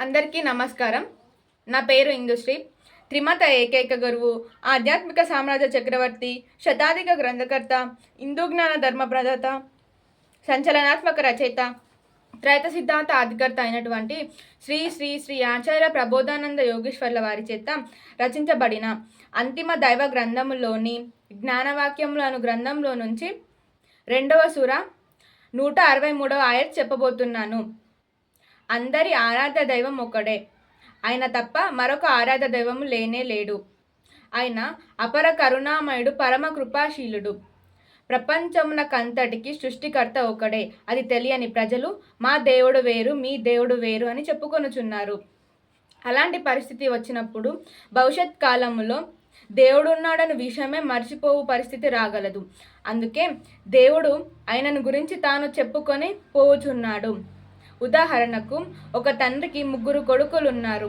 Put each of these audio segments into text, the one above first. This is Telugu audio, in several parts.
అందరికీ నమస్కారం. నా పేరు ఇందుశ్రీ. త్రిమత ఏకైక గురువు ఆధ్యాత్మిక సామ్రాజ్య చక్రవర్తి శతాధిక గ్రంథకర్త హిందూ జ్ఞాన ధర్మ ప్రదాత సంచలనాత్మక రచయిత త్రైత సిద్ధాంత ఆధికర్త అయినటువంటి శ్రీ శ్రీ శ్రీ ఆచార్య ప్రబోధానంద యోగేశ్వర్ల వారి చేత రచించబడిన అంతిమ దైవ గ్రంథములోని జ్ఞానవాక్యములను గ్రంథంలో నుంచి రెండవ సూర నూట అరవై మూడవ ఆయత్ చెప్పబోతున్నాను. అందరి ఆరాధ్య దైవం ఒకడే. ఆయన తప్ప మరొక ఆరాధ్య దైవము లేనే లేడు. ఆయన అపర కరుణామయుడు పరమ కృపాశీలుడు. ప్రపంచమునకంతటికి సృష్టికర్త ఒకడే. అది తెలియని ప్రజలు మా దేవుడు వేరు మీ దేవుడు వేరు అని చెప్పుకొనుచున్నారు. అలాంటి పరిస్థితి వచ్చినప్పుడు భవిష్యత్ కాలంలో దేవుడున్నాడని విషయమే మర్చిపోవు పరిస్థితి రాగలదు. అందుకే దేవుడు ఆయనను గురించి తాను చెప్పుకొని పోవుచున్నాడు. ఉదాహరణకు ఒక తండ్రికి ముగ్గురు కొడుకులు ఉన్నారు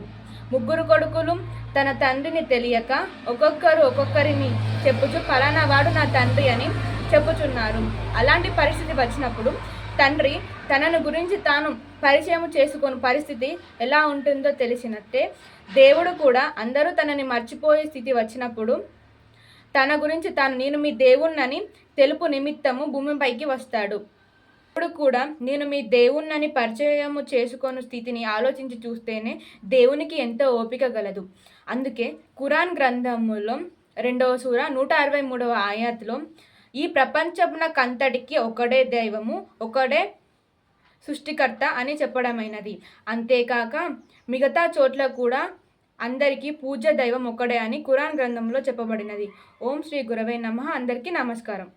ముగ్గురు కొడుకులు తన తండ్రిని తెలియక ఒక్కొక్కరు ఒక్కొక్కరిని చెప్పుచు ఫలానా వాడు నా తండ్రి అని చెప్పుచున్నారు. అలాంటి పరిస్థితి వచ్చినప్పుడు తండ్రి తనను గురించి తాను పరిచయం చేసుకుని పరిస్థితి ఎలా ఉంటుందో తెలిసినట్టే దేవుడు కూడా అందరూ తనని మర్చిపోయే స్థితి వచ్చినప్పుడు తన గురించి తాను నేను మీ దేవుణ్ణని తెలుపు నిమిత్తము భూమిపైకి వస్తాడు. అప్పుడు కూడా నేను మీ దేవుణ్ణని పరిచయము చేసుకొని స్థితిని ఆలోచించి చూస్తేనే దేవునికి ఎంతో ఓపిక గలదు. అందుకే కురాన్ గ్రంథములో రెండవ సూర నూట అరవై మూడవ ఆయాత్లో ఈ ప్రపంచమునకంతటికి ఒకడే దైవము ఒకడే సృష్టికర్త అని చెప్పడమైనది. అంతేకాక మిగతా చోట్ల కూడా అందరికీ పూజ దైవం ఒకడే అని కురాన్ గ్రంథంలో చెప్పబడినది. ఓం శ్రీ గురవే నమ. అందరికీ నమస్కారం.